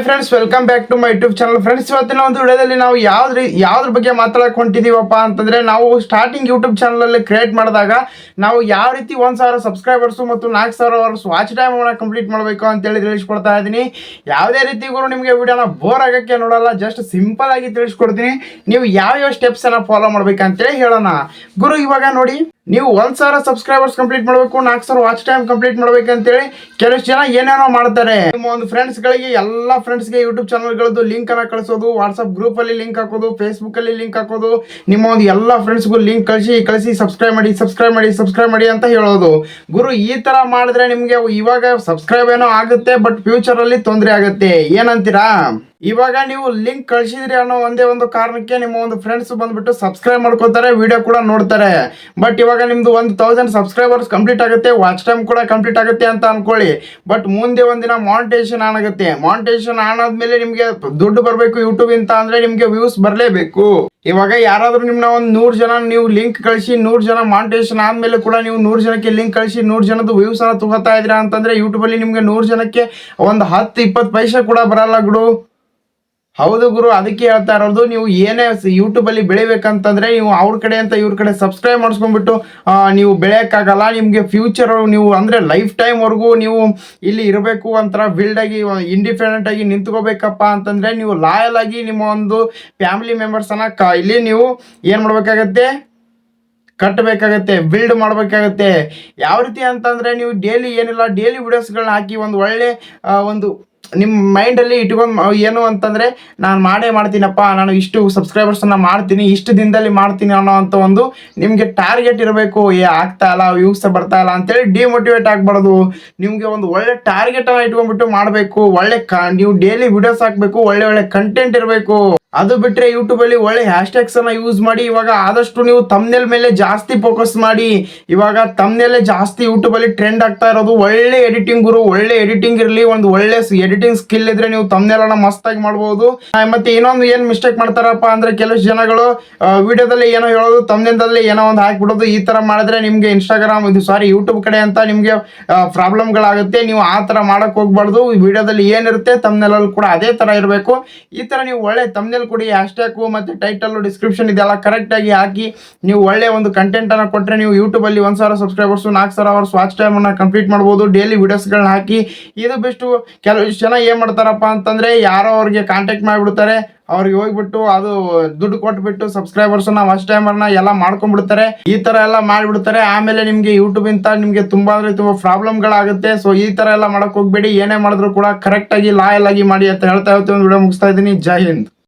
Hi friends welcome back to my YouTube channel friends ಇವತ್ತಿನ ಒಂದು ವಿಡಿಯೋದಲ್ಲಿ ನಾವು ಯಾವ್ದು ಯಾವ್ದ್ರ ಬಗ್ಗೆ ಮಾತಾಡಕ್ ಹೊಂಟಿದೀವಪ್ಪ ಅಂತಂದ್ರೆ ನಾವು ಸ್ಟಾರ್ಟಿಂಗ್ ಯೂಟ್ಯೂಬ್ ಚಾನಲ್ ಅಲ್ಲಿ ಕ್ರಿಯೇಟ್ ಮಾಡಿದಾಗ ನಾವು ಯಾವ ರೀತಿ ಒಂದ್ ಸಾವಿರ ಸಬ್ಸ್ಕ್ರೈಬರ್ಸ್ ಮತ್ತು ನಾಲ್ಕು ಸಾವಿರ ಅವರ್ಸ್ ವಾಚ್ ಟೈಮ್ ಕಂಪ್ಲೀಟ್ ಮಾಡಬೇಕು ಅಂತ ಹೇಳಿ ತಿಳಿಸ್ಕೊಡ್ತಾ ಇದ್ದೀನಿ. ಯಾವುದೇ ರೀತಿ ಗುರು ನಿಮಗೆ ವಿಡಿಯೋನ ಬೋರ್ ಆಗಕ್ಕೆ ನೋಡಲ್ಲ ಜಸ್ಟ್ ಸಿಂಪಲ್ ಆಗಿ ತಿಳಿಸ್ಕೊಡ್ತೀನಿ. ನೀವು ಯಾವ್ಯಾವ ಯಾವ ಸ್ಟೆಪ್ಸ್ ಅನ್ನ ಫಾಲೋ ಮಾಡ್ಬೇಕಂತೇಳಿ ಹೇಳೋಣ. ಗುರು, ಇವಾಗ ನೋಡಿ. ನೀವು ಒಂದು ಸಾವಿರ ಸಬ್ಸ್ಕ್ರೈಬರ್ಸ್ ಕಂಪ್ಲೀಟ್ ಮಾಡಬೇಕು, ನಾಲ್ಕು ಸಾವಿರ ವಾಚ್ ಟೈಮ್ ಕಂಪ್ಲೀಟ್ ಮಾಡ್ಬೇಕಂತೇಳಿ ಕೆಲವಷ್ಟು ಜನ ಏನೇನೋ ಮಾಡ್ತಾರೆ. ನಿಮ್ಮ ಒಂದು ಫ್ರೆಂಡ್ಸ್ಗಳಿಗೆ ಎಲ್ಲ ಫ್ರೆಂಡ್ಸ್ಗೆ ಯೂಟ್ಯೂಬ್ ಚಾನಲ್ಗಳದ್ದು ಲಿಂಕ್ ಅನ್ನ ಕಳಿಸೋದು ವಾಟ್ಸಪ್ ಗ್ರೂಪಲ್ಲಿ ಲಿಂಕ್ ಹಾಕೋದು ಫೇಸ್ಬುಕ್ಕಲ್ಲಿ ಲಿಂಕ್ ಹಾಕೋದು, ನಿಮ್ಮ ಒಂದು ಎಲ್ಲ ಫ್ರೆಂಡ್ಸ್ಗೂ ಲಿಂಕ್ ಕಳಿಸಿ ಕಳಿಸಿ ಸಬ್ಸ್ಕ್ರೈಬ್ ಮಾಡಿ ಸಬ್ಸ್ಕ್ರೈಬ್ ಮಾಡಿ ಸಬ್ಸ್ಕ್ರೈಬ್ ಮಾಡಿ ಅಂತ ಹೇಳೋದು. ಗುರು, ಈ ಥರ ಮಾಡಿದ್ರೆ ನಿಮಗೆ ಇವಾಗ ಸಬ್ಸ್ಕ್ರೈಬ್ ಏನೋ ಆಗುತ್ತೆ ಬಟ್ ಫ್ಯೂಚರಲ್ಲಿ ತೊಂದರೆ ಆಗುತ್ತೆ. ಏನಂತೀರಾ? ಇವಾಗ ನೀವು ಲಿಂಕ್ ಕಳಿಸಿದ್ರಿ ಅನ್ನೋ ಒಂದೇ ಒಂದು ಕಾರಣಕ್ಕೆ ನಿಮ್ಮ ಒಂದು ಫ್ರೆಂಡ್ಸ್ ಬಂದ್ಬಿಟ್ಟು ಸಬ್ಸ್ಕ್ರೈಬ್ ಮಾಡ್ಕೋತಾರೆ ವಿಡಿಯೋ ಕೂಡ ನೋಡ್ತಾರೆ. ಬಟ್ ಇವಾಗ ನಿಮ್ದು ಒಂದು ತೌಸಂಡ್ ಸಬ್ಸ್ಕ್ರೈಬರ್ಸ್ ಕಂಪ್ಲೀಟ್ ಆಗುತ್ತೆ ವಾಚ್ ಟೈಮ್ ಕೂಡ ಕಂಪ್ಲೀಟ್ ಆಗುತ್ತೆ ಅಂತ ಅನ್ಕೊಳ್ಳಿ. ಬಟ್ ಮುಂದೆ ಒಂದಿನ ಮಾನಿಟೇಷನ್ ಆನ್ ಆಗುತ್ತೆ. ಮಾನಿಟೇಷನ್ ಆನ್ ಆದ್ಮೇಲೆ ನಿಮಗೆ ದುಡ್ಡು ಬರಬೇಕು ಯೂಟ್ಯೂಬ್ ಅಂತ ಅಂದ್ರೆ ನಿಮಗೆ ವ್ಯೂಸ್ ಬರಲೇಬೇಕು. ಇವಾಗ ಯಾರಾದ್ರೂ ನಿಮ್ನ ಒಂದು ನೂರು ಜನ ನೀವು ಲಿಂಕ್ ಕಳಿಸಿ, ನೂರು ಜನ ಮಾನಿಟೇಷನ್ ಆದ್ಮೇಲೆ ಕೂಡ ನೀವು ನೂರು ಜನಕ್ಕೆ ಲಿಂಕ್ ಕಳಿಸಿ, ನೂರು ಜನದ ವ್ಯೂಸ್ ಅನ್ನ ತಗೋತಾ ಅಂತಂದ್ರೆ ಯೂಟ್ಯೂಬ್ ಅಲ್ಲಿ ನಿಮ್ಗೆ ನೂರು ಜನಕ್ಕೆ ಒಂದು ಹತ್ತು, ಇಪ್ಪತ್ತು ಪೈಸೆ ಕೂಡ ಬರಲ್ಲ ಗುರು ಹೌದು ಗುರು, ಅದಕ್ಕೆ ಹೇಳ್ತಾ ಇರೋದು, ನೀವು ಏನೇ ಯೂಟ್ಯೂಬ್ ಅಲ್ಲಿ ಬೆಳಿಬೇಕಂತಂದ್ರೆ ನೀವು ಅವ್ರ ಕಡೆ ಅಂತ ಇವ್ರ ಕಡೆ ಸಬ್ಸ್ಕ್ರೈಬ್ ಮಾಡಿಸ್ಕೊಂಡ್ಬಿಟ್ಟು ನೀವು ಬೆಳೆಯಕ್ಕಾಗಲ್ಲ, ನಿಮ್ಗೆ ಫ್ಯೂಚರ್ ನೀವು ಅಂದ್ರೆ ಲೈಫ್ ಟೈಮ್ ವರೆಗೂ ನೀವು ಇಲ್ಲಿ ಇರಬೇಕು ಒಂಥರ ಇಂಡಿಪೆಂಡೆಂಟ್ ಆಗಿ ನಿಂತ್ಕೋಬೇಕಪ್ಪ ಅಂತಂದ್ರೆ ನೀವು ಲಾಯಲ್ ಆಗಿ ನಿಮ್ಮ ಒಂದು ಫ್ಯಾಮಿಲಿ ಮೆಂಬರ್ಸ್ ಅನ್ನ ಕ- ಇಲ್ಲಿ ನೀವು ಏನ್ ಮಾಡ್ಬೇಕಾಗತ್ತೆ? ಕಟ್ಟಬೇಕಾಗತ್ತೆ ಬಿಲ್ಡ್ ಮಾಡಬೇಕಾಗತ್ತೆ. ಯಾವ ರೀತಿ ಅಂತಂದ್ರೆ ನೀವು ಡೈಲಿ ಏನಿಲ್ಲ ಡೈಲಿ ವಿಡಿಯೋಸ್ಗಳನ್ನ ಹಾಕಿ ಒಂದು ಒಳ್ಳೆ ಒಂದು ನಿಮ್ಮ ಮೈಂಡಲ್ಲಿ ಇಟ್ಕೊಂಡು ಏನು ಅಂತಂದರೆ, ನಾನು ಮಾಡೇ ಮಾಡ್ತೀನಪ್ಪ, ನಾನು ಇಷ್ಟು ಸಬ್ಸ್ಕ್ರೈಬರ್ಸನ್ನು ಮಾಡ್ತೀನಿ, ಇಷ್ಟು ದಿನದಲ್ಲಿ ಮಾಡ್ತೀನಿ ಅನ್ನೋ ಅಂತ ಒಂದು ನಿಮಗೆ ಟಾರ್ಗೆಟ್ ಇರಬೇಕು. ಏ, ಆಗ್ತಾ ಇಲ್ಲ ವ್ಯೂಸ್ ಬರ್ತಾ ಇಲ್ಲ ಅಂತೇಳಿ ಡಿಮೋಟಿವೇಟ್ ಆಗಬಾರ್ದು. ನಿಮಗೆ ಒಂದು ಒಳ್ಳೆ ಟಾರ್ಗೆಟ್ ಅನ್ನ ಇಟ್ಕೊಂಡ್ಬಿಟ್ಟು ಮಾಡಬೇಕು. ಒಳ್ಳೆ ಕ, ನೀವು ಡೈಲಿ ವಿಡಿಯೋಸ್ ಹಾಕಬೇಕು, ಒಳ್ಳೆ ಒಳ್ಳೆ ಕಂಟೆಂಟ್ ಇರಬೇಕು. ಅದು ಬಿಟ್ಟರೆ ಯೂಟ್ಯೂಬಲ್ಲಿ ಒಳ್ಳೆ ಹ್ಯಾಶ್ ಟ್ಯಾಗ್ಸನ್ನು ಯೂಸ್ ಮಾಡಿ, ಇವಾಗ ಆದಷ್ಟು ನೀವು ತಮ್ನೆಲ್ ಮೇಲೆ ಜಾಸ್ತಿ ಫೋಕಸ್ ಮಾಡಿ. ಇವಾಗ ತಮ್ಮನೇಲೆ ಜಾಸ್ತಿ ಯೂಟ್ಯೂಬಲ್ಲಿ ಟ್ರೆಂಡ್ ಆಗ್ತಾ ಇರೋದು, ಒಳ್ಳೆ ಎಡಿಟಿಂಗ್ ಗುರು, ಒಳ್ಳೆ ಎಡಿಟಿಂಗ್ ಇರಲಿ, ಒಂದು ಒಳ್ಳೆ ಎಡಿಟಿಂಗ್ ಸ್ಕಿಲ್ ಇದ್ರೆ ನೀವು ತಮ್ಮನೆಲ್ಲ ಮಸ್ತಾಗಿ ಮಾಡಬಹುದು ಮತ್ತೆ ಇನ್ನೊಂದು ಏನ್ ಮಿಸ್ಟೇಕ್ ಮಾಡ್ತಾರಪ್ಪ ಅಂದ್ರೆ ಕೆಲವು ಜನಗಳು ವಿಡಿಯೋದಲ್ಲಿ ಏನೋ ಹೇಳೋದು ತಮ್ನೆಲ್ದಲ್ಲಿ ಏನೋ ಒಂದು ಹಾಕ್ಬಿಡೋದು, ಈ ತರ ಮಾಡಿದ್ರೆ ನಿಮ್ಗೆ ಇನ್ಸ್ಟಾಗ್ರಾಮ್ ಇದು ಸಾರಿ ಯೂಟ್ಯೂಬ್ ಕಡೆ ಅಂತ ನಿಮ್ಗೆ ಪ್ರಾಬ್ಲಮ್ಗಳಾಗುತ್ತೆ ನೀವು ಆ ತರ ಮಾಡಕ್ ಹೋಗ್ಬಾರ್ದು. ವಿಡಿಯೋದಲ್ಲಿ ಏನಿರುತ್ತೆ ತಮ್ನೆಲಲ್ಲಿ ಕೂಡ ಅದೇ ತರ ಇರಬೇಕು. ಈ ತರ ನೀವು ಒಳ್ಳೆ ತಮ್ನೆಲ್ ಕೊಡಿ ಹ್ಯಾಶ್ಟ್ಯಾಗು ಮತ್ತೆ ಟೈಟಲ್ ಡಿಸ್ಕ್ರಿಪ್ಷನ್ ಇದೆಲ್ಲ ಕರೆಕ್ಟ್ ಆಗಿ ಹಾಕಿ, ನೀವು ಒಳ್ಳೆ ಒಂದು ಕಂಟೆಂಟ್ ಅನ್ನ ಕೊಟ್ರೆ ನೀವು ಯೂಟ್ಯೂಬ್ ಅಲ್ಲಿ ಒಂದ್ ಸಾವಿರ ಸಬ್ಸ್ಕ್ರೈಬರ್ಸ್ ನಾಲ್ಕು ಸಾವಿರ ಅವರ್ಸ್ ವಾಚ್ ಟೈಮ್ ಅನ್ನ ಕಂಪ್ಲೀಟ್ ಮಾಡ್ಬೋದು. ಡೈಲಿ ವಿಡಿಯೋಸ್ಗಳನ್ನ ಹಾಕಿ, ಇದು ಬೆಸ್ಟ್ ಕೆಲವು ಜನ ಏನ್ ಮಾಡ್ತಾರಪ್ಪ ಅಂತಂದ್ರೆ ಯಾರೋ ಅವ್ರಿಗೆ ಕಾಂಟ್ಯಾಕ್ಟ್ ಮಾಡಿಬಿಡ್ತಾರೆ. ಅವ್ರಿಗೆ ಹೋಗ್ಬಿಟ್ಟು ಅದು ದುಡ್ಡು ಕೊಟ್ಬಿಟ್ಟು ಸಬ್ಸ್ಕ್ರೈಬರ್ಸ್ನ ವಾಚ್ ಟೈಮರ್ನ ಎಲ್ಲ ಮಾಡ್ಕೊಂಡ್ಬಿಡ್ತಾರೆ. ಈ ತರ ಎಲ್ಲ ಮಾಡಿಬಿಡ್ತಾರೆ. ಆಮೇಲೆ ನಿಮ್ಗೆ ಯೂಟ್ಯೂಬ್ ಇಂತ ನಿಮ್ಗೆ ತುಂಬಾ ಅಂದ್ರೆ ತುಂಬಾ ಪ್ರಾಬ್ಲಮ್ ಗಳಾಗುತ್ತೆ ಸೊ ಈ ತರ ಎಲ್ಲ ಮಾಡಕ್ ಹೋಗ್ಬೇಡಿ. ಏನೇ ಮಾಡಿದ್ರು ಕೂಡ ಕರೆಕ್ಟ್ ಆಗಿ, ಲಾಯಲ್ ಆಗಿ ಮಾಡಿ ಅಂತ ಹೇಳ್ತಾ ಇರ್ತೀವಿ. ಒಂದು ವಿಡಿಯೋ ಮುಗಿಸ್ತಾ ಇದ್ದೀನಿ. ಜೈ ಹಿಂದ್.